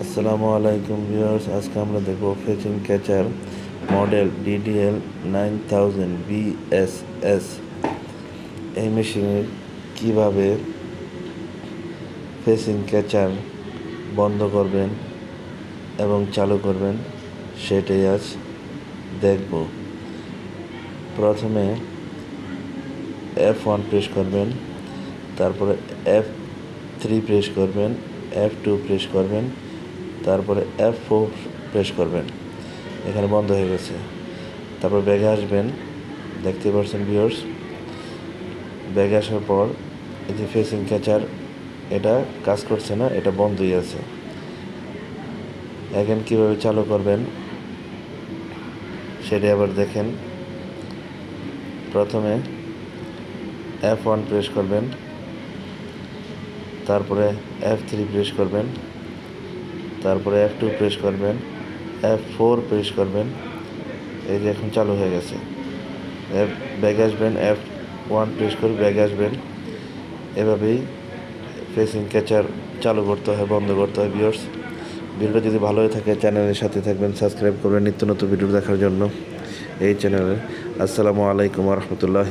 আসসালামু আলাইকুম ভিউয়ার্স, আজকে আমরা দেখব fetching catcher model DDL nine thousand BSS. এই মেশিনের কীভাবে ফেসিং ক্যাচার বন্ধ করবেন এবং চালু করবেন সেটাই আজ দেখব। প্রথমে এফ ওয়ান প্রেস করবেন, তারপরে এফ থ্রি প্রেস করবেন এফ টু প্রেস করবেন তারপরে এফ ফোর প্রেস করবেন। এখানে বন্ধ হয়ে গেছে। তারপর ব্যাগে আসবেন। দেখতে পাচ্ছেন ভিওর্স ব্যাগে আসার পর এই যে ফেসিং ক্যাচার এটা কাজ করছে না, এটা বন্ধই আছে। এখন কীভাবে চালু করবেন, সেটা আবার দেখেন। প্রথমে এফ ওয়ান প্রেস করবেন। তারপরে এফ থ্রি প্রেস করবেন। তারপরে এফ টু প্রেস করবেন এফ ফোর প্রেস করবেন, এই যে এখন চালু হয়ে গেছে। এফ ব্যাগ আসবেন এফ ওয়ান প্রেস করে ব্যাগ আসবেন। এভাবেই ফেসিং ক্যাচার চালু করতে হয়, বন্ধ করতে হয় ভিউয়ার্স ভিডিওটা যদি ভালো হয়ে থাকে, চ্যানেলের সাথে থাকবেন সাবস্ক্রাইব করবেন, নিত্য নতুন ভিডিও দেখার জন্য এই চ্যানেলে আসসালামু আলাইকুম রহমতুল্লাহ